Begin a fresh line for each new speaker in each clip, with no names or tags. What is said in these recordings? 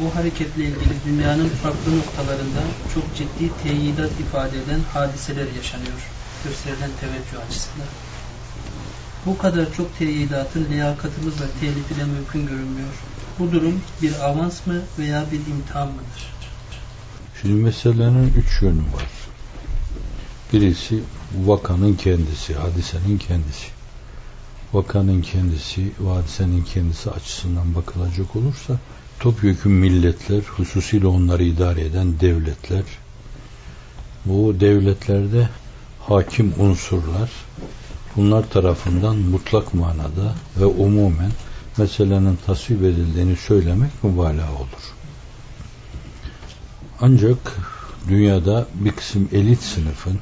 bu hareketle ilgili dünyanın farklı noktalarında çok ciddi teyidat ifade eden hadiseler yaşanıyor. Gösterilen teveccüh açısından. Bu kadar çok teyidatın liyakatımızla telif ile mümkün görünmüyor. Bu durum bir avans mı veya bir imtihan mıdır?
Şimdi meselenin üç yönü var. Birisi vakanın kendisi, hadisenin kendisi. Vakanın kendisi, hadisenin kendisi açısından bakılacak olursa topyekun milletler, hususiyle onları idare eden devletler, bu devletlerde hakim unsurlar, bunlar tarafından mutlak manada ve umumen meselenin tasvip edildiğini söylemek mübalağa olur. Ancak dünyada bir kısım elit sınıfın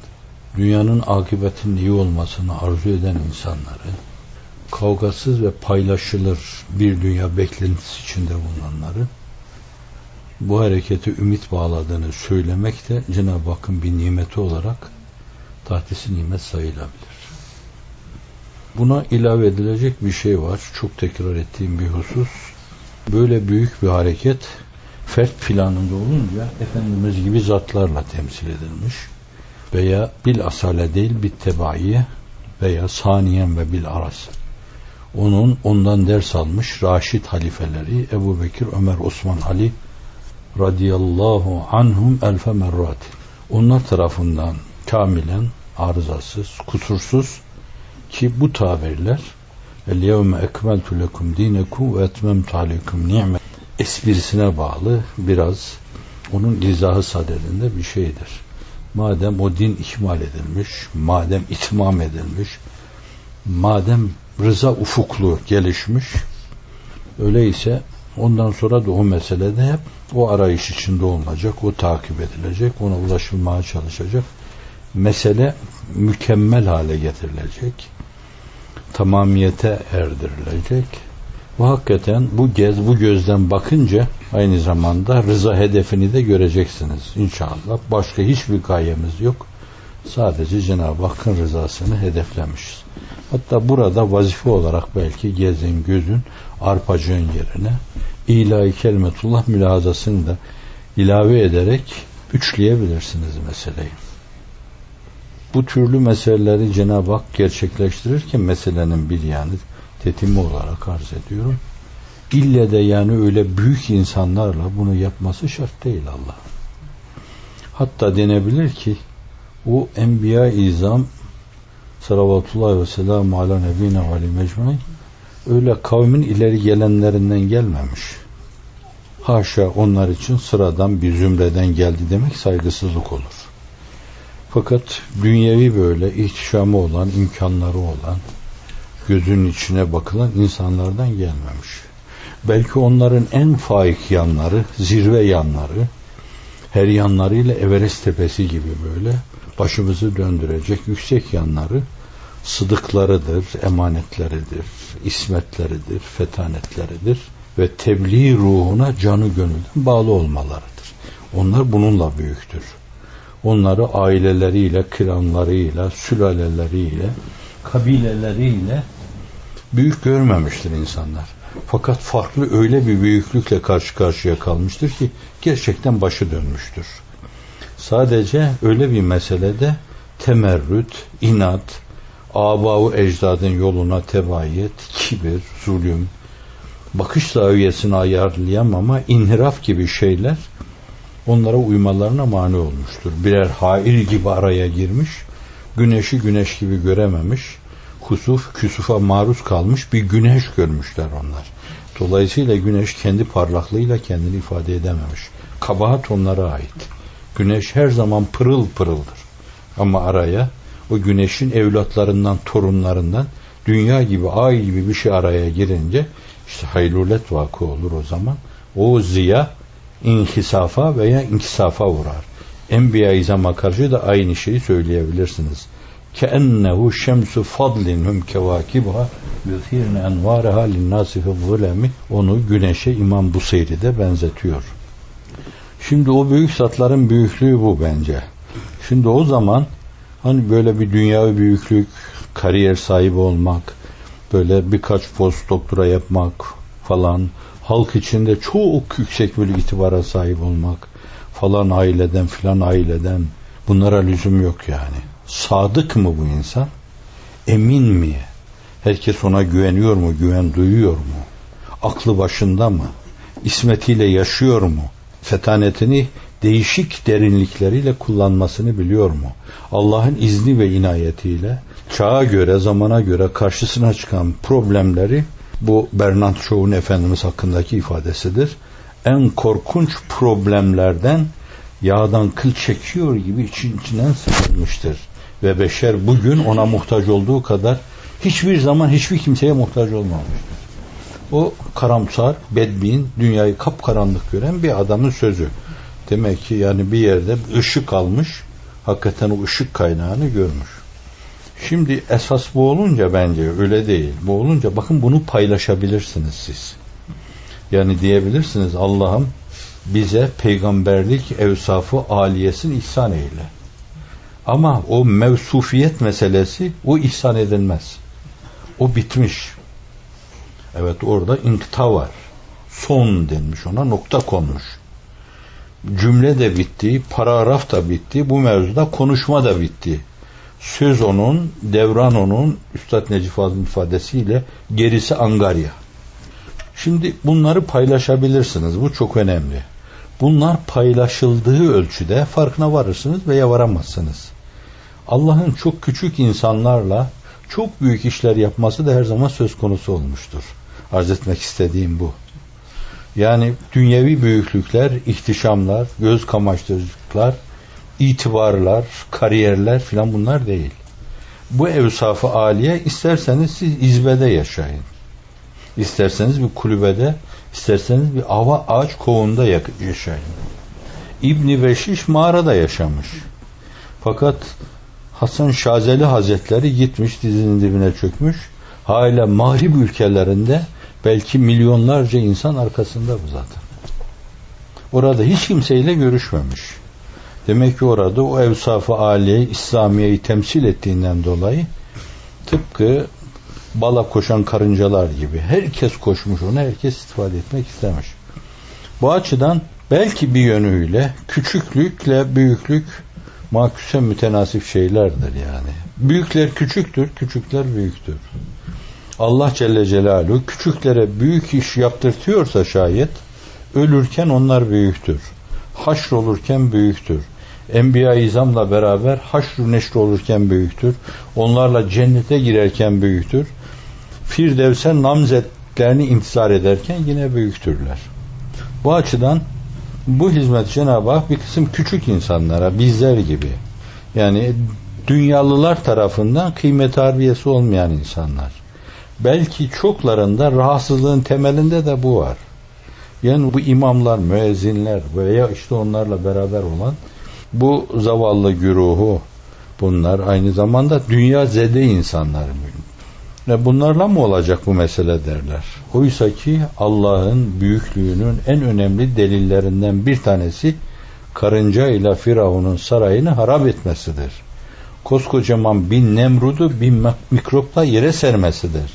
dünyanın akıbetinin iyi olmasını arzu eden insanları kavgasız ve paylaşılır bir dünya beklentisi içinde bulunanları bu hareketi ümit bağladığını söylemek de Cenab-ı Hakk'ın bir nimeti olarak tahtisi nimet sayılabilir. Buna ilave edilecek bir şey var. Çok tekrar ettiğim bir husus. Böyle büyük bir hareket fert planında olunca Efendimiz gibi zatlarla temsil edilmiş veya bil asale değil bir tebaiye veya saniyen ve bil aras. Onun ondan ders almış Raşid halifeleri Ebu Bekir, Ömer, Osman, Ali radıyallahu anhum elfe merrat. Onlar tarafından kamilen, arızasız, kusursuz ki bu tabirler el yevme ekmeltu lekum dinekum ve etmemtu aleykum ni'met esprisine bağlı biraz onun izahı sadedinde bir şeydir. Madem o din ihmal edilmiş, madem itmam edilmiş, madem rıza ufuklu gelişmiş, öyleyse ondan sonra da o meselede hep o arayış içinde olacak, o takip edilecek, ona ulaşılmaya çalışacak. Mesele mükemmel hale getirilecek, tamamiyete erdirilecek bu hakikaten bu gez bu gözden bakınca aynı zamanda rıza hedefini de göreceksiniz inşallah. Başka hiçbir gayemiz yok. Sadece Cenab-ı Hakk'ın rızasını hedeflemişiz. Hatta burada vazife olarak belki gezin gözün arpacığın yerine ilahi kelimetullah mülazasını da ilave ederek üçleyebilirsiniz meseleyi. Bu türlü meseleleri Cenab-ı Hak gerçekleştirirken meselenin bir yanı tetimi olarak arz ediyorum. İlle de yani öyle büyük insanlarla bunu yapması şart değil Allah. Hatta denebilir ki o enbiya izam salavatullahi ve selamu ala nebine ve ali öyle kavmin ileri gelenlerinden gelmemiş. Haşa onlar için sıradan bir zümreden geldi demek saygısızlık olur. Fakat dünyevi böyle ihtişamı olan, imkanları olan, gözünün içine bakılan insanlardan gelmemiş. Belki onların en faik yanları, zirve yanları, her yanlarıyla Everest tepesi gibi böyle başımızı döndürecek yüksek yanları sıdıklarıdır, emanetleridir, ismetleridir, fetanetleridir ve tebliğ ruhuna canı gönülden bağlı olmalarıdır. Onlar bununla büyüktür. Onları aileleriyle, kıranlarıyla, sülaleleriyle, kabileleriyle büyük görmemiştir insanlar. Fakat farklı öyle bir büyüklükle karşı karşıya kalmıştır ki gerçekten başı dönmüştür. Sadece öyle bir meselede temerrüt, inat, abavu ecdadın yoluna tebayet, kibir, zulüm, bakış zaviyesini ayarlayamama, inhiraf gibi şeyler onlara uymalarına mani olmuştur. Birer hair gibi araya girmiş, güneşi güneş gibi görememiş, kusuf, küsufa maruz kalmış bir güneş görmüşler onlar. Dolayısıyla güneş kendi parlaklığıyla kendini ifade edememiş. Kabahat onlara ait. Güneş her zaman pırıl pırıldır. Ama araya o güneşin evlatlarından, torunlarından dünya gibi, ay gibi bir şey araya girince işte haylulet vakı olur o zaman. O ziya inhisafa veya inkisafa uğrar. Enbiya-i İzam'a karşı da aynı şeyi söyleyebilirsiniz keennehu şemsu fadlin hum kevakibuha yuthirne envareha linnâsi zulemi onu güneşe İmam Buseyri de benzetiyor. Şimdi o büyük zatların büyüklüğü bu bence. Şimdi o zaman hani böyle bir dünyavi büyüklük, kariyer sahibi olmak, böyle birkaç post doktora yapmak falan, halk içinde çok yüksek bir itibara sahip olmak, falan aileden filan aileden bunlara lüzum yok yani. Sadık mı bu insan? Emin mi? Herkes ona güveniyor mu? Güven duyuyor mu? Aklı başında mı? İsmetiyle yaşıyor mu? Fetanetini değişik derinlikleriyle kullanmasını biliyor mu? Allah'ın izni ve inayetiyle çağa göre, zamana göre karşısına çıkan problemleri bu Bernard Shaw'un Efendimiz hakkındaki ifadesidir. En korkunç problemlerden yağdan kıl çekiyor gibi için içinden sıkılmıştır. Ve beşer bugün ona muhtaç olduğu kadar hiçbir zaman hiçbir kimseye muhtaç olmamıştır. O karamsar, bedbin, dünyayı kapkaranlık gören bir adamın sözü. Demek ki yani bir yerde ışık almış, hakikaten o ışık kaynağını görmüş. Şimdi esas bu olunca bence öyle değil. Bu olunca bakın bunu paylaşabilirsiniz siz. Yani diyebilirsiniz Allah'ım bize peygamberlik evsafı aliyesini ihsan eyle. Ama o mevsufiyet meselesi o ihsan edilmez. O bitmiş. Evet orada inkıta var. Son denmiş ona nokta konmuş. Cümle de bitti, paragraf da bitti, bu mevzuda konuşma da bitti. Söz onun, devran onun, Üstad Necip Fazıl'ın ifadesiyle gerisi angarya. Şimdi bunları paylaşabilirsiniz. Bu çok önemli. Bunlar paylaşıldığı ölçüde farkına varırsınız veya varamazsınız. Allah'ın çok küçük insanlarla çok büyük işler yapması da her zaman söz konusu olmuştur. Arz etmek istediğim bu. Yani dünyevi büyüklükler, ihtişamlar, göz kamaştırıcılıklar, itibarlar, kariyerler filan bunlar değil. Bu evsafı aliye isterseniz siz izbede yaşayın. İsterseniz bir kulübede, isterseniz bir ava ağaç kovunda yaşayın. İbni Beşiş mağarada yaşamış. Fakat Hasan Şazeli Hazretleri gitmiş dizinin dibine çökmüş. Hala mağrib ülkelerinde belki milyonlarca insan arkasında bu zaten. Orada hiç kimseyle görüşmemiş. Demek ki orada o evsafı âliye İslamiye'yi temsil ettiğinden dolayı tıpkı bala koşan karıncalar gibi herkes koşmuş ona herkes istifade etmek istemiş. Bu açıdan belki bir yönüyle küçüklükle büyüklük maküse mütenasip şeylerdir yani. Büyükler küçüktür, küçükler büyüktür. Allah Celle Celaluhu küçüklere büyük iş yaptırtıyorsa şayet ölürken onlar büyüktür. Haşr olurken büyüktür. Enbiya-i İzam'la beraber haşr neşr olurken büyüktür. Onlarla cennete girerken büyüktür. Firdevs'e namzetlerini intizar ederken yine büyüktürler. Bu açıdan bu hizmet Cenab-ı Hak bir kısım küçük insanlara, bizler gibi yani dünyalılar tarafından kıymet harbiyesi olmayan insanlar. Belki çoklarında rahatsızlığın temelinde de bu var. Yani bu imamlar, müezzinler veya işte onlarla beraber olan bu zavallı güruhu bunlar aynı zamanda dünya zede insanlar. Ve bunlarla mı olacak bu mesele derler. Oysa ki Allah'ın büyüklüğünün en önemli delillerinden bir tanesi karınca ile Firavun'un sarayını harap etmesidir. Koskocaman bin Nemrud'u bin mikropla yere sermesidir.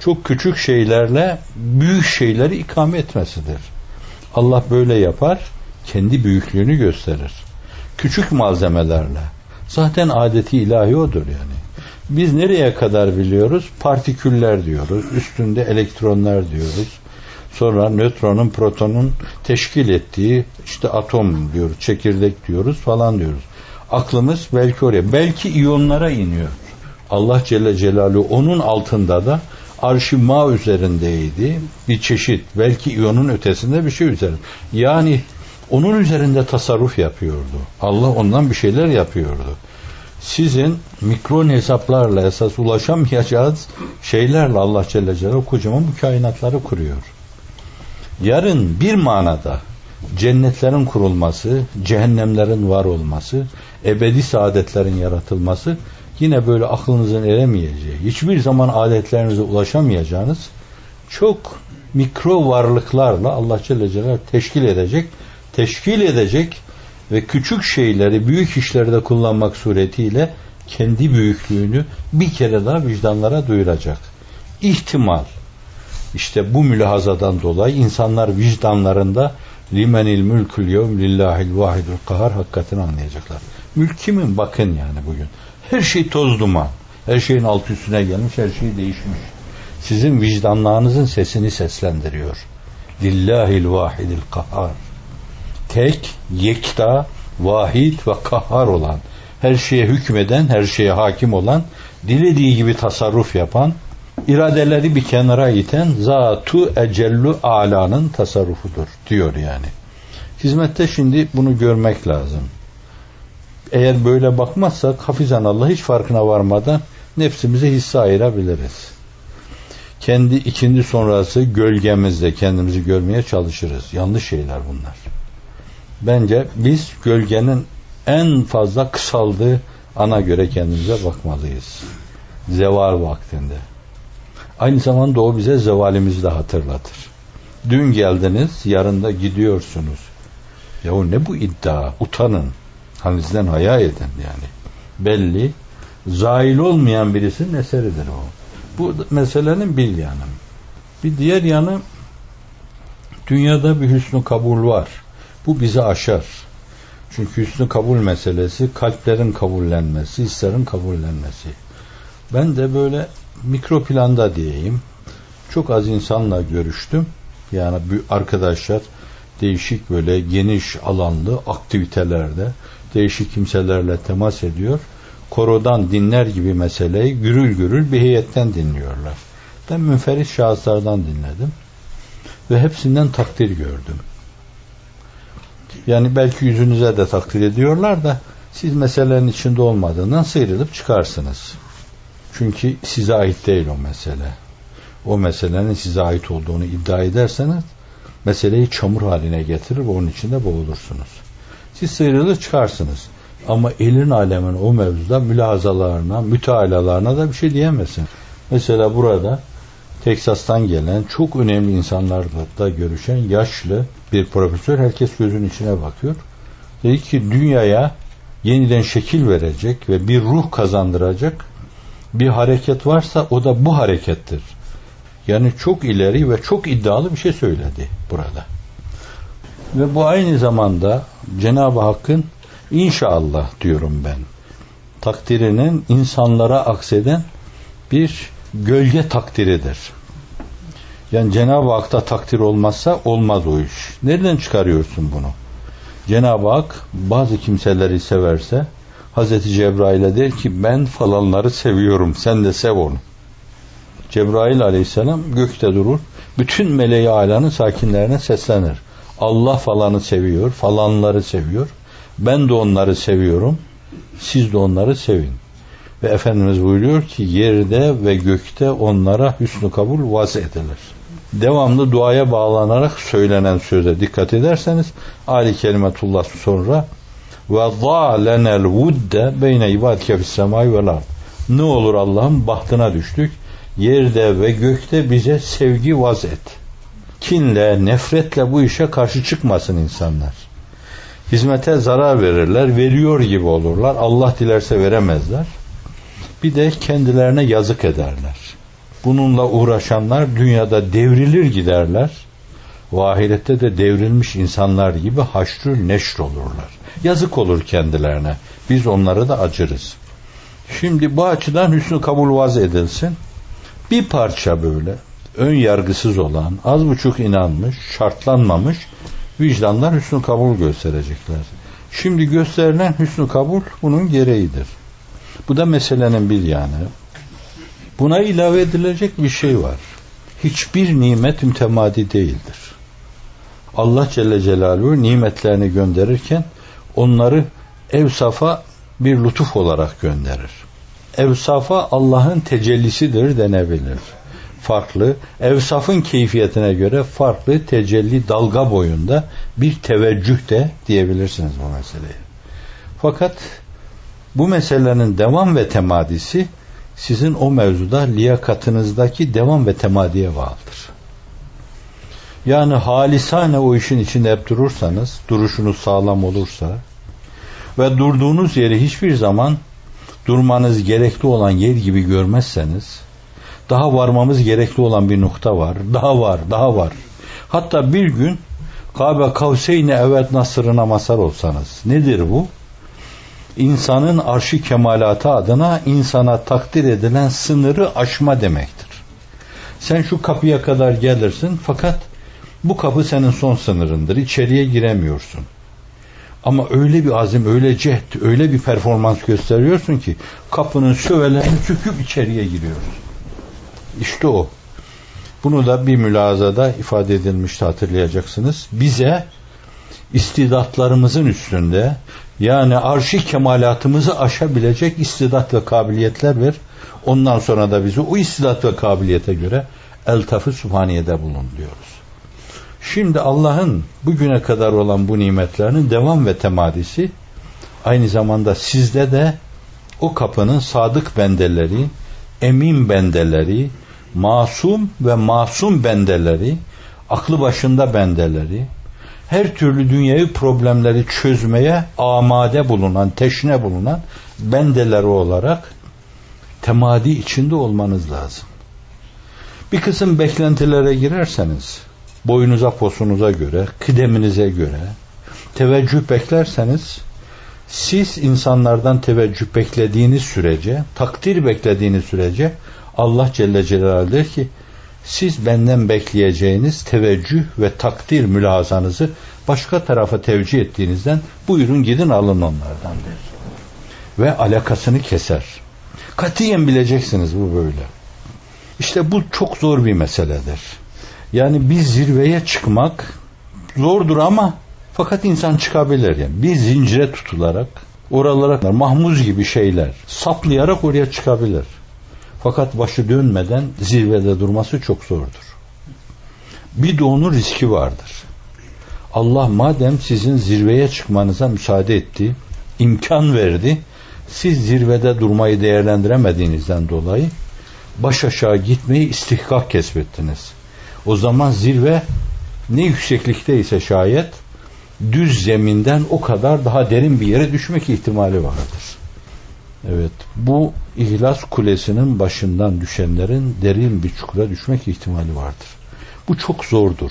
Çok küçük şeylerle büyük şeyleri ikame etmesidir. Allah böyle yapar, kendi büyüklüğünü gösterir. Küçük malzemelerle. Zaten adeti ilahi odur yani. Biz nereye kadar biliyoruz? Partiküller diyoruz. Üstünde elektronlar diyoruz. Sonra nötronun, protonun teşkil ettiği işte atom diyoruz, çekirdek diyoruz falan diyoruz. Aklımız belki oraya, belki iyonlara iniyor. Allah Celle Celaluhu onun altında da arşi ma üzerindeydi. Bir çeşit, belki iyonun ötesinde bir şey üzerinde. Yani onun üzerinde tasarruf yapıyordu. Allah ondan bir şeyler yapıyordu sizin mikron hesaplarla esas ulaşamayacağınız şeylerle Allah Celle Celaluhu kocaman bu kainatları kuruyor. Yarın bir manada cennetlerin kurulması, cehennemlerin var olması, ebedi saadetlerin yaratılması yine böyle aklınızın eremeyeceği, hiçbir zaman adetlerinize ulaşamayacağınız çok mikro varlıklarla Allah Celle Celaluhu teşkil edecek, teşkil edecek ve küçük şeyleri büyük işlerde kullanmak suretiyle kendi büyüklüğünü bir kere daha vicdanlara duyuracak. İhtimal İşte bu mülahazadan dolayı insanlar vicdanlarında limenil mülkül yevm lillahil vahidul kahar hakikatini anlayacaklar. Mülk kimin? Bakın yani bugün. Her şey toz duman. Her şeyin alt üstüne gelmiş, her şey değişmiş. Sizin vicdanlarınızın sesini seslendiriyor. Lillahil vahidil kahar. Tek, yekta, vahid ve kahhar olan, her şeye hükmeden, her şeye hakim olan, dilediği gibi tasarruf yapan, iradeleri bir kenara iten zatu ecellu alanın tasarrufudur diyor yani. Hizmette şimdi bunu görmek lazım. Eğer böyle bakmazsak hafizan Allah hiç farkına varmadan nefsimize hisse ayırabiliriz. Kendi ikindi sonrası gölgemizde kendimizi görmeye çalışırız. Yanlış şeyler bunlar. Bence biz gölgenin en fazla kısaldığı ana göre kendimize bakmalıyız. Zeval vaktinde. Aynı zamanda o bize zevalimizi de hatırlatır. Dün geldiniz, yarın da gidiyorsunuz. Yahu ne bu iddia? Utanın. Halinizden haya edin yani. Belli. Zail olmayan birisinin eseridir o. Bu meselenin bir yanı. Bir diğer yanı dünyada bir hüsnü kabul var. Bu bizi aşar. Çünkü hüsnü kabul meselesi kalplerin kabullenmesi, hislerin kabullenmesi. Ben de böyle mikro planda diyeyim. Çok az insanla görüştüm. Yani arkadaşlar değişik böyle geniş alanlı aktivitelerde değişik kimselerle temas ediyor. Korodan dinler gibi meseleyi gürül gürül bir heyetten dinliyorlar. Ben münferit şahıslardan dinledim. Ve hepsinden takdir gördüm. Yani belki yüzünüze de takdir ediyorlar da siz meselenin içinde olmadığından sıyrılıp çıkarsınız. Çünkü size ait değil o mesele. O meselenin size ait olduğunu iddia ederseniz meseleyi çamur haline getirir ve onun içinde boğulursunuz. Siz sıyrılır çıkarsınız. Ama elin alemin o mevzuda mülahazalarına, mütealalarına da bir şey diyemezsin. Mesela burada Teksas'tan gelen çok önemli insanlarla da görüşen yaşlı bir profesör herkes gözün içine bakıyor. Dedi ki dünyaya yeniden şekil verecek ve bir ruh kazandıracak bir hareket varsa o da bu harekettir. Yani çok ileri ve çok iddialı bir şey söyledi burada. Ve bu aynı zamanda Cenab-ı Hakk'ın inşallah diyorum ben takdirinin insanlara akseden bir gölge takdiridir. Yani Cenab-ı Hak'ta takdir olmazsa olmaz o iş. Nereden çıkarıyorsun bunu? Cenab-ı Hak bazı kimseleri severse Hazreti Cebrail'e der ki ben falanları seviyorum sen de sev onu. Cebrail aleyhisselam gökte durur. Bütün meleği alanın sakinlerine seslenir. Allah falanı seviyor, falanları seviyor. Ben de onları seviyorum. Siz de onları sevin. Ve Efendimiz buyuruyor ki yerde ve gökte onlara hüsnü kabul vaz edilir. Devamlı duaya bağlanarak söylenen söze dikkat ederseniz Ali kelimetullah sonra ve zâlenel vudde beyne ibadike fis semai vel ard. Ne olur Allah'ın bahtına düştük. Yerde ve gökte bize sevgi vaz et. Kinle, nefretle bu işe karşı çıkmasın insanlar. Hizmete zarar verirler, veriyor gibi olurlar. Allah dilerse veremezler. Bir de kendilerine yazık ederler. Bununla uğraşanlar dünyada devrilir giderler. Vahirette de devrilmiş insanlar gibi haşrül neşr olurlar. Yazık olur kendilerine. Biz onları da acırız. Şimdi bu açıdan hüsnü kabul vaz edilsin. Bir parça böyle ön yargısız olan, az buçuk inanmış, şartlanmamış vicdanlar hüsnü kabul gösterecekler. Şimdi gösterilen hüsnü kabul bunun gereğidir. Bu da meselenin bir yanı. Buna ilave edilecek bir şey var. Hiçbir nimet mütemadi değildir. Allah Celle Celaluhu nimetlerini gönderirken onları evsafa bir lütuf olarak gönderir. Evsafa Allah'ın tecellisidir denebilir. Farklı, evsafın keyfiyetine göre farklı tecelli dalga boyunda bir teveccüh de diyebilirsiniz bu meseleye. Fakat bu meselenin devam ve temadisi sizin o mevzuda liyakatınızdaki devam ve temadiye bağlıdır. Yani halisane o işin içinde hep durursanız, duruşunuz sağlam olursa ve durduğunuz yeri hiçbir zaman durmanız gerekli olan yer gibi görmezseniz, Daha varmamız gerekli olan bir nokta var. Daha var, daha var. Hatta bir gün Kabe Kavseyni evet nasırına masar olsanız. Nedir bu? İnsanın arşi kemalatı adına insana takdir edilen sınırı aşma demektir. Sen şu kapıya kadar gelirsin fakat bu kapı senin son sınırındır. İçeriye giremiyorsun. Ama öyle bir azim, öyle cehd, öyle bir performans gösteriyorsun ki kapının sövelerini çöküp içeriye giriyorsun. İşte o. Bunu da bir mülazada ifade edilmişti hatırlayacaksınız. Bize istidatlarımızın üstünde yani arşi kemalatımızı aşabilecek istidat ve kabiliyetler ver. Ondan sonra da bizi o istidat ve kabiliyete göre eltafı subhaniyede bulun diyoruz. Şimdi Allah'ın bugüne kadar olan bu nimetlerinin devam ve temadisi aynı zamanda sizde de o kapının sadık bendeleri, emin bendeleri, masum ve masum bendeleri, aklı başında bendeleri, her türlü dünyayı problemleri çözmeye amade bulunan, teşne bulunan bendeleri olarak temadi içinde olmanız lazım. Bir kısım beklentilere girerseniz, boyunuza posunuza göre, kıdeminize göre teveccüh beklerseniz siz insanlardan teveccüh beklediğiniz sürece, takdir beklediğiniz sürece Allah Celle Celaluhu der ki siz benden bekleyeceğiniz teveccüh ve takdir mülazanızı başka tarafa tevcih ettiğinizden buyurun gidin alın onlardan der. Ve alakasını keser. Katiyen bileceksiniz bu böyle. İşte bu çok zor bir meseledir. Yani bir zirveye çıkmak zordur ama fakat insan çıkabilir yani. Bir zincire tutularak oralara mahmuz gibi şeyler saplayarak oraya çıkabilir. Fakat başı dönmeden zirvede durması çok zordur. Bir de onun riski vardır. Allah madem sizin zirveye çıkmanıza müsaade etti, imkan verdi, siz zirvede durmayı değerlendiremediğinizden dolayı baş aşağı gitmeyi istihkak kesbettiniz. O zaman zirve ne yükseklikteyse şayet düz zeminden o kadar daha derin bir yere düşmek ihtimali vardır. Evet, bu İhlas Kulesi'nin başından düşenlerin derin bir çukura düşmek ihtimali vardır. Bu çok zordur.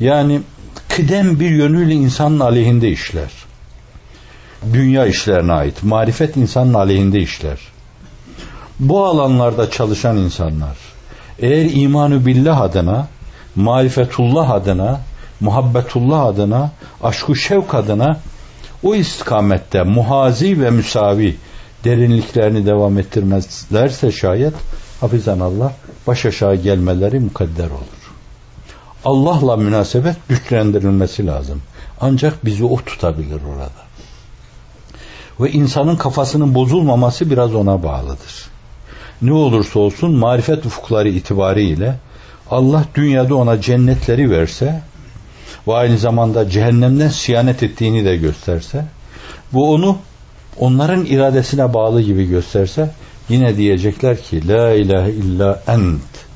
Yani kıdem bir yönüyle insanın aleyhinde işler. Dünya işlerine ait. Marifet insanın aleyhinde işler. Bu alanlarda çalışan insanlar eğer imanı billah adına, marifetullah adına, muhabbetullah adına, aşku şevk adına o istikamette muhazi ve müsavi derinliklerini devam ettirmezlerse şayet hafizan Allah baş aşağı gelmeleri mukadder olur. Allah'la münasebet güçlendirilmesi lazım. Ancak bizi o tutabilir orada. Ve insanın kafasının bozulmaması biraz ona bağlıdır. Ne olursa olsun marifet ufukları itibariyle Allah dünyada ona cennetleri verse ve aynı zamanda cehennemden siyanet ettiğini de gösterse bu onu onların iradesine bağlı gibi gösterse yine diyecekler ki la ilahe illa ent.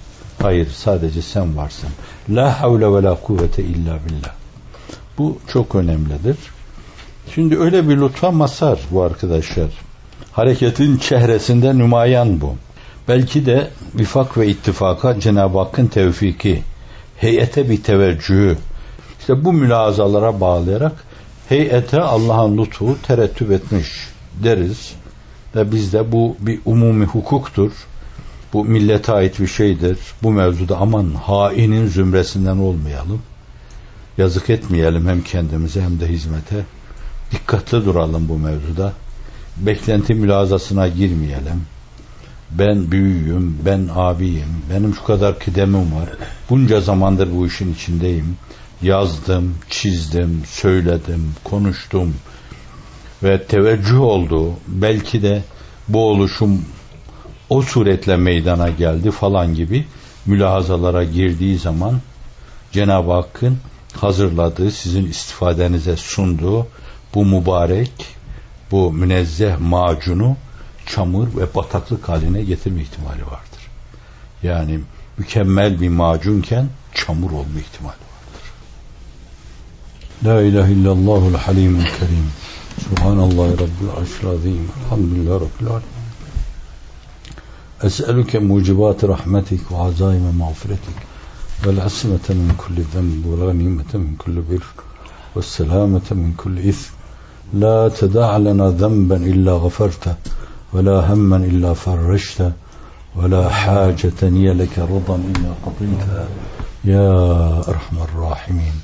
Hayır sadece sen varsın. La havle ve la kuvvete illa billah. Bu çok önemlidir. Şimdi öyle bir lütfa masar bu arkadaşlar. Hareketin çehresinde nümayan bu. Belki de vifak ve ittifaka Cenab-ı Hakk'ın tevfiki heyete bir teveccühü işte bu mülazalara bağlayarak heyete Allah'ın lütfu terettüp etmiş deriz ve bizde bu bir umumi hukuktur. Bu millete ait bir şeydir. Bu mevzuda aman hainin zümresinden olmayalım. Yazık etmeyelim hem kendimize hem de hizmete. Dikkatli duralım bu mevzuda. Beklenti mülazasına girmeyelim. Ben büyüğüm, ben abiyim, benim şu kadar kıdemim var. Bunca zamandır bu işin içindeyim. Yazdım, çizdim, söyledim, konuştum ve teveccüh oldu. Belki de bu oluşum o suretle meydana geldi falan gibi mülahazalara girdiği zaman Cenab-ı Hakk'ın hazırladığı, sizin istifadenize sunduğu bu mübarek, bu münezzeh macunu çamur ve bataklık haline getirme ihtimali vardır. Yani mükemmel bir macunken çamur olma ihtimali vardır. La ilahe illallahul halimul kerim. Subhanallah Rabbil arşil azim. Elhamdülillah Rabbil alemin. أسألك موجبات رحمتك وعزائم مغفرتك والعصمة من كل ذنب والغنيمة من كل بر والسلامة من كل إثم لا تدع لنا ذنبا إلا غفرته ولا هما إلا فرجته ولا حاجة لك رضا إلا قضيتها يا أرحم الراحمين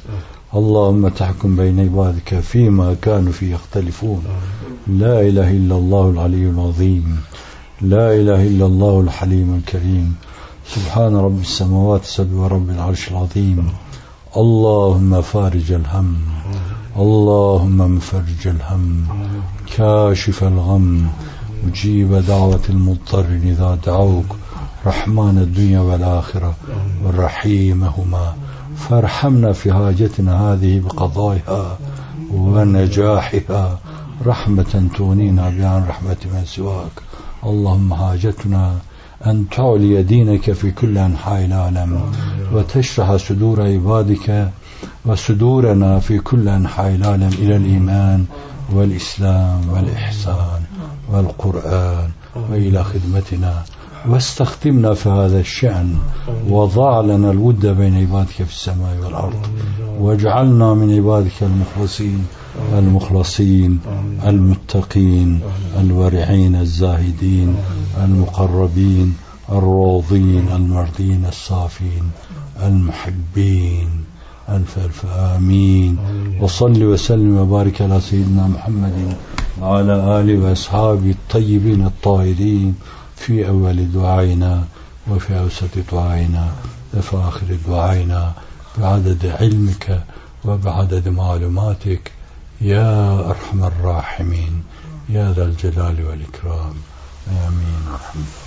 اللهم تحكم بين عبادك فيما كانوا فيه يختلفون. لا إله إلا الله العلي العظيم. لا إله إلا الله الحليم الكريم. سبحان رب السماوات السبع ورب العرش العظيم. اللهم فارج الهم. اللهم مفرج الهم. كاشف الغم. مجيب دعوة المضطر إذا دعوك. رحمن الدنيا والآخرة. والرحيمهما فارحمنا في حاجتنا هذه بقضائها ونجاحها رحمة تغنينا بها عن رحمة من سواك. اللهم حاجتنا أن تعلي دينك في كل أنحاء العالم وتشرح صدور عبادك وصدورنا في كل أنحاء العالم إلى الإيمان والإسلام والإحسان والقرآن وإلى خدمتنا. واستخدمنا في هذا الشأن وضع لنا الود بين عبادك في السماء والأرض. واجعلنا من عبادك المخلصين المخلصين المتقين الورعين الزاهدين المقربين الروضين المرضين الصافين المحبين ألف ألف آمين. وصل وسلم وبارك على سيدنا محمد وعلى آله وأصحابه الطيبين الطاهرين في أول دعائنا وفي أوسط دعائنا وفي آخر دعائنا بعدد علمك وبعدد معلوماتك يا أرحم الراحمين يا ذا الجلال والإكرام. آمين. ورحمة